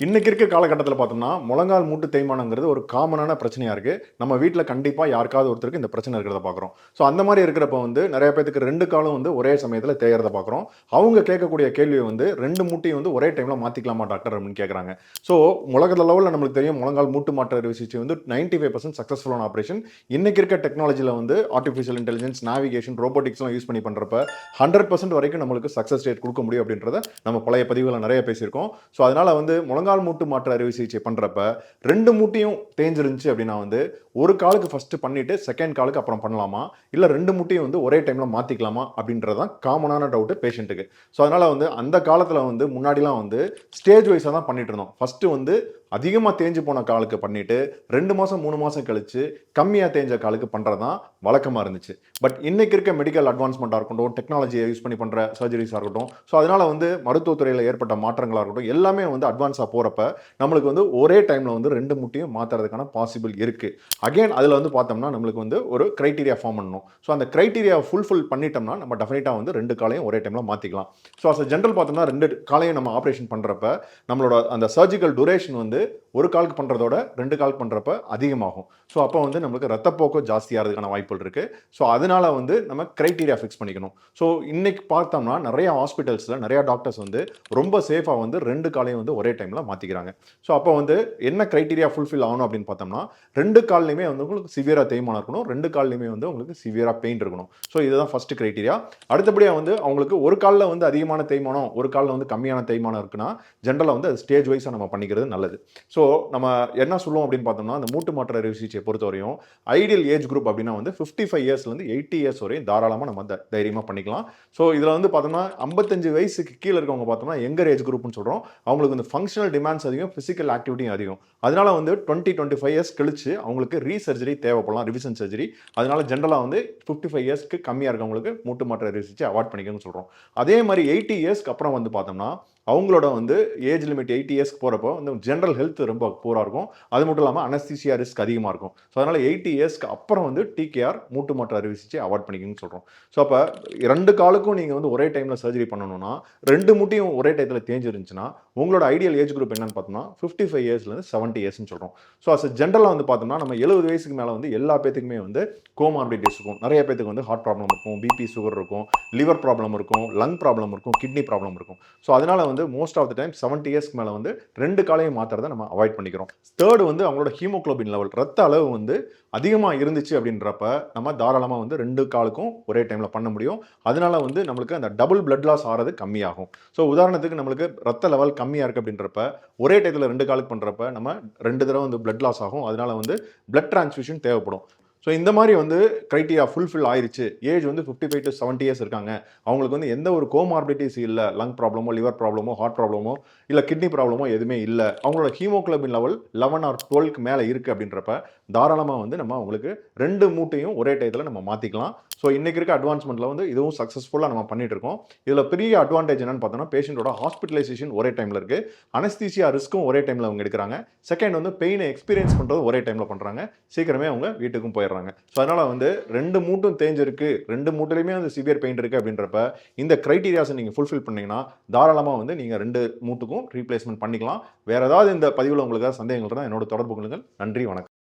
இன்றைக்கி இருக்க காலகட்டத்தில் பார்த்தோம்னா முழங்கால் மூட்டு தேய்மானங்கிறது ஒரு காமனான பிரச்சனையாக இருக்குது நம்ம வீட்டில் கண்டிப்பாக யாருக்காவது ஒருத்தருக்கு இந்த பிரச்சனை இருக்கிறத பார்க்குறோம் ஸோ அந்த மாதிரி இருக்கிறப்ப வந்து நிறைய பேத்துக்கு ரெண்டு காலும் வந்து ஒரே சமயத்தில் தேயறத பார்க்குறோம் அவங்க கேட்கக்கூடிய கேள்வியை வந்து ரெண்டு மூட்டையும் வந்து ஒரே டைமில் மாற்றிக்கலாமா டாக்டர் அப்படின்னு கேட்குறாங்க ஸோ உலக லெவலில் நம்மளுக்கு தெரியும் முழங்கால் மூட்டு மாற்ற அறுவை சிகிச்சை வந்து நைன்டி ஃபைவ் பர்சன்ட் சக்ஸஸ்ஃபுல்லான ஆப்ரேஷன் இன்றைக்கி இருக்க டெக்னாலஜியில் வந்து ஆர்டிஃபிஷியல் இன்டெலிஜென்ஸ் நேவிகேஷன் ரோபோட்டிக்ஸ்லாம் யூஸ் பண்ணி பண்ணுறப்ப ஹண்ட்ரட் பர்சன்ட் வரைக்கும் நம்மளுக்கு சக்ஸஸ் ரேட் கொடுக்க முடியும் அப்படின்றத நம்ம பழைய பதிவுகளை நிறைய பேசியிருக்கோம். ஸோ அதனால் வந்து முழங்கால் மூட்டு மாற்று அறுவை சிகிச்சை பண்ணுறப்ப ரெண்டு மூட்டையும் தேஞ்சிருந்துச்சு அப்படின்னா வந்து ஒரு காலுக்கு ஃபஸ்ட்டு பண்ணிவிட்டு செகண்ட் காலுக்கு அப்புறம் பண்ணலாமா? இல்லை ரெண்டு மூட்டையும் வந்து ஒரே டைமில் மாற்றிக்கலாமா அப்படின்றது தான் காமனான டவுட்டு பேஷண்ட்டுக்கு ஸோ அதனால் வந்து அந்த காலத்தில் வந்து முன்னாடிலாம் வந்து ஸ்டேஜ் வைஸாக தான் பண்ணிட்டு இருந்தோம். ஃபஸ்ட்டு வந்து அதிகமாக தேஞ்சு போன காலுக்கு பண்ணிட்டு ரெண்டு மாதம் மூணு மாதம் கழிச்சு கம்மியாக தேஞ்ச காலுக்கு பண்ணுறது தான் வழக்கமாக இருந்துச்சு. பட் இன்றைக்கி இருக்க மெடிக்கல் அட்வான்ஸ்மெண்ட்டாக இருக்கட்டும் டெக்னாலஜியை யூஸ் பண்ணி பண்ணுற சர்ஜரிஸாக இருக்கட்டும் ஸோ அதனால் வந்து மருத்துவத்துறையில் ஏற்பட்ட மாற்றங்களாக இருக்கட்டும் எல்லாமே வந்து அட்வான்ஸாக போகிறப்ப நம்மளுக்கு வந்து ஒரே டைமில் வந்து ரெண்டு முட்டையும் மாற்றுறதுக்கான பாசிபிள் இருக்குது அகைன் அதில் வந்து பார்த்தோம்னா நம்மளுக்கு வந்து ஒரு க்ரைட்டீரியா ஃபார்ம் பண்ணணும். ஸோ அந்த க்ரைட்டீரியா ஃபுல்ஃபில் பண்ணிட்டோம்னா நம்ம டெஃபினட்டாக வந்து ரெண்டு காலையும் ஒரே டைமில் மாற்றிக்கலாம் ஸோ அஸ் ஜென்ரல் பார்த்தோம்னா ரெண்டு காலையும் நம்ம ஆப்ரேஷன் பண்ணுறப்ப நம்மளோட அந்த சர்ஜிக்கல் டூரேஷன் வந்து it. ஒரு காலுக்கு பண்ணுறதோட ரெண்டு கால் பண்ணுறப்ப அதிகமாகும். ஸோ அப்போ வந்து நம்மளுக்கு ரத்தப்போக்கு ஜாஸ்தியாகிறதுக்கான வாய்ப்புகள் இருக்குது ஸோ அதனால வந்து நம்ம க்ரைட்டீரியா ஃபிக்ஸ் பண்ணிக்கணும். ஸோ இன்னைக்கு பார்த்தோம்னா நிறைய ஹாஸ்பிட்டல்ஸில் நிறைய டாக்டர்ஸ் வந்து ரொம்ப சேஃபாக வந்து ரெண்டு காலையும் வந்து ஒரே டைமில் மாற்றிக்கிறாங்க ஸோ அப்போ வந்து என்ன க்ரைட்டீரியா ஃபுல்ஃபில் ஆகணும் அப்படின்னு பார்த்தோம்னா ரெண்டு கால்லையுமே வந்து உங்களுக்கு சிவியராக தேய்மானம் இருக்கணும். ரெண்டு கால்லையுமே வந்து உங்களுக்கு சிவியராக பெயின் இருக்கணும். ஸோ இதுதான் ஃபர்ஸ்ட் க்ரைட்டீரியா அடுத்தபடியாக வந்து அவங்களுக்கு ஒரு காலில் வந்து அதிகமான தேய்மானம் ஒரு காலில் வந்து கம்மியான தேய்மானம் இருக்குன்னா ஜென்ரலாக வந்து அது ஸ்டேஜ் வைஸாக நம்ம பண்ணிக்கிறது நல்லது. ஸோ ஸோ நம்ம என்ன சொல்லுவோம் அப்படின்னு பார்த்தோம்னா அந்த மூட்டு மாற்ற அறுவை சிகிச்சையை பொறுத்தவரையும் ஐடியல் ஏஜ் குரூப் அப்படின்னா வந்து ஃபிஃப்டி ஃபைவ் இயர்ஸ்லேருந்து எயிட்டி இயர்ஸ் வரையும் தாராளமாக நம்ம தைரியமாக பண்ணிக்கலாம். ஸோ இதில் வந்து பார்த்தோம்னா ஐம்பத்தஞ்சு வயசுக்கு கீழே இருக்கவங்க பார்த்தோம்னா எங்கர் ஏஜ் குரூப்னு சொல்கிறோம் அவங்களுக்கு வந்து ஃபங்க்ஷனல் டிமாண்ட்ஸ் அதிகம் ஃபிசிக்கல் ஆக்டிவிட்டியும் அதிகம். அதனால் வந்து டுவெண்ட்டி டுவெண்ட்டி ஃபைவ் இயர்ஸ் கழிச்சு அவங்களுக்கு ரீசர்ஜரி தேவைப்படலாம் ரிவிஷன் சர்ஜரி அதனால ஜென்ரலாக வந்து ஃபிஃப்டி ஃபைவ் இயர்ஸ்க்கு கம்மியாக இருக்கவங்களுக்கு மூட்டு மாற்ற அறுவை சிகிச்சை அவாய்ட் பண்ணிக்கணும்னு சொல்கிறோம் அதே மாதிரி எயிட்டி இயர்ஸ்க்கு அப்புறம் வந்து பார்த்தோம்னா அவங்களோட வந்து ஏஜ் லிமிட் எயிட்டி இயர்ஸ்க்கு போகிறப்போ வந்து ஜென்ரல் ஹெல்த் ரொம்ப பூராக இருக்கும். அது மட்டும் இல்லாமல் அனஸ்தீசியா ரிஸ்க் அதிகமாக இருக்கும். ஸோ அதனால் எயிட்டி இயர்ஸ்க்கு அப்புறம் வந்து டிகேஆர் மூட்டு மாற்று அறுவை சிகிச்சை அவாய்ட் பண்ணிக்கணும்னு சொல்கிறோம் ஸோ அப்போ ரெண்டு காலுக்கும் நீங்கள் வந்து ஒரே டைமில் சர்ஜரி பண்ணணும்னா ரெண்டு முட்டையும் ஒரே டயத்தில் தேஞ்சிருந்துச்சுன்னா உங்களோட ஐடியல் ஏஜ் குரூப் என்னன்னு பார்த்தோம்னா ஃபிஃப்டி ஃபைவ் இயர்ஸ்லேருந்து செவன்ட்டி இயர்ஸ்னு சொல்கிறோம் ஸோ அஸ் ஜென்ரலாக வந்து பார்த்தோம்னா நம்ம எழுபது வயசுக்கு மேலே வந்து எல்லா பேத்துக்குமே வந்து கோமார்பிடிஸ் இருக்கும். நிறைய பேத்துக்கு வந்து ஹார்ட் ப்ராப்ளம் இருக்கும் பிபி சுகர் இருக்கும் லிவர் ப்ராப்ளம் இருக்கும் லங் ப்ராப்ளம் இருக்கும் கிட்னி ப்ராப்ளம் இருக்கும். ஸோ அதனால் வந்து most of the time seventy இயர்ஸ்க்கு மேலே வந்து ரெண்டு காலையும் மாத்திரதை நம்ம அவாய்ட் பண்ணிக்கிறோம். தேர்டு வந்து அவங்களோட ஹீமோகுளோபின் லெவல் ரத்த அளவு வந்து அதிகமாக இருந்துச்சு அப்படின்றப்ப நம்ம தாராளமாக வந்து ரெண்டு காலுக்கும் ஒரே டைமில் பண்ண முடியும். அதனால வந்து நம்மளுக்கு அந்த டபுள் பிளட் லாஸ் ஆகிறது கம்மியாகும். ஸோ உதாரணத்துக்கு நம்மளுக்கு ரத்த லெவல் கம்மியாக இருக்குது அப்படின்றப்ப ஒரே டயத்தில் ரெண்டு காலுக்கு பண்ணுறப்ப நம்ம ரெண்டு தடவை வந்து பிளட் லாஸ் ஆகும். அதனால வந்து பிளட் டிரான்ஸ்மிஷன் தேவைப்படும். ஸோ இந்த மாதிரி வந்து க்ரைட்டீரியா ஃபுல்ஃபில் ஆயிடுச்சு ஏஜ் வந்து fifty five to seventy years இருக்காங்க. அவங்களுக்கு வந்து எந்த ஒரு கோமார்பிலிட்டிஸ் இல்லை. லங் ப்ராப்ளமோ லிவர் ப்ராப்ளமோ ஹார்ட் ப்ராப்ளமோ இல்லை கிட்னி ப்ராப்ளமோ எதுவுமே இல்லை. அவங்களோட ஹீமோக்ளோபின் லெவல் லெவன் ஆர் டுவெல்க்கு மேலே இருக்குது அப்படின்றப்ப தாராளமாக வந்து நம்ம அவங்களுக்கு ரெண்டு மூட்டையும் ஒரே டயத்தில் நம்ம மாற்றிக்கலாம் ஸோ இன்றைக்கி இருக்க அட்வான்ஸ்மெண்ட்டில் வந்து இதுவும் சக்ஸஸ்ஃபுல்லாக நம்ம பண்ணிட்டு இருக்கோம். இதில் பெரிய அட்வான்டேஜ் என்னென்னு பார்த்தோம்னா பேஷண்ட்டோட ஹாஸ்பிட்டலைசேஷன் ஒரே டைமில் இருக்குது அனஸ்தீசியா ரிஸ்க்கும் ஒரே டைமில் அவங்க எடுக்கிறாங்க. செகண்ட் வந்து பெயினை எக்ஸ்பீரியன்ஸ் பண்ணுறது ஒரே டைமில் பண்ணுறாங்க சீக்கிரமே அவங்க வீட்டுக்கும் போயிடுறாங்க ஸோ அதனால் வந்து ரெண்டு மூட்டும் தேஞ்சிருக்கு. ரெண்டு மூட்டிலையுமே வந்து சிவியர் பெயின் இருக்குது அப்படின்றப்ப இந்த க்ரைட்டீரியாஸை நீங்கள் ஃபுல்ஃபில் பண்ணீங்கன்னா தாராளமாக வந்து நீங்கள் ரெண்டு மூட்டுக்கும் ரீப்ளேஸ்மெண்ட் பண்ணிக்கலாம். வேறு ஏதாவது இந்த பதிவில் உங்களுக்கு ஏதாவது சந்தேகங்கள் இருந்தால் என்னோட தொடர்பு கொள்ளுங்கள். நன்றி வணக்கம்.